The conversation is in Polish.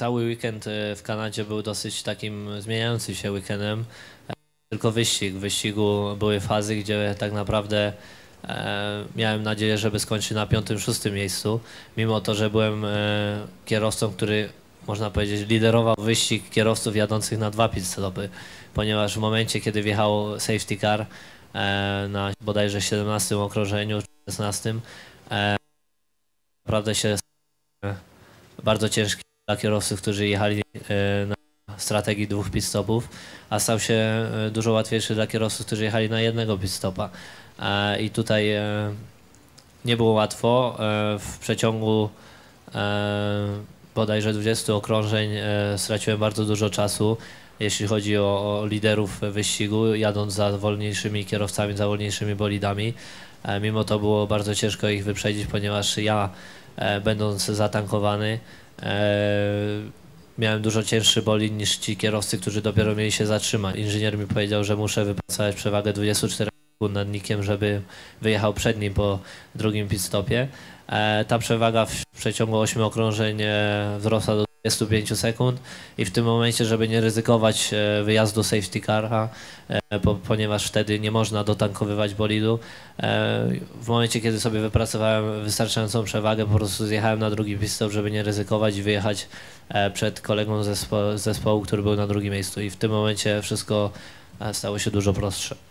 cały weekend e, w Kanadzie był dosyć takim zmieniającym się weekendem. E, Tylko wyścig. W wyścigu były fazy, gdzie tak naprawdę e, miałem nadzieję, żeby skończyć na piątym, szóstym miejscu. Mimo to, że byłem kierowcą, który można powiedzieć liderował wyścig kierowców jadących na dwa pit stopy, ponieważ w momencie, kiedy wjechał safety car na bodajże 17 okrążeniu, czy 16, e, naprawdę się bardzo ciężki dla kierowców, którzy jechali e, na strategii dwóch pit stopów, a stał się e, dużo łatwiejszy dla kierowców, którzy jechali na jednego pit stopa. E, I tutaj nie było łatwo. W przeciągu bodajże 20 okrążeń straciłem bardzo dużo czasu, jeśli chodzi o, o liderów wyścigu, jadąc za wolniejszymi kierowcami, za wolniejszymi bolidami. Mimo to było bardzo ciężko ich wyprzedzić, ponieważ ja, będąc zatankowany, miałem dużo cięższy bolid niż ci kierowcy, którzy dopiero mieli się zatrzymać. Inżynier mi powiedział, że muszę wypracować przewagę 24 sekund nad nikiem, żeby wyjechał przed nim po drugim pit stopie. E, Ta przewaga w przeciągu 8 okrążeń e, wzrosła do 25 sekund i w tym momencie, żeby nie ryzykować e, wyjazdu safety cara, e, po, ponieważ wtedy nie można dotankowywać bolidu, e, w momencie, kiedy sobie wypracowałem wystarczającą przewagę, po prostu zjechałem na drugi pit stop, żeby nie ryzykować i wyjechać przed kolegą zespo- zespołu, który był na drugim miejscu i w tym momencie wszystko stało się dużo prostsze.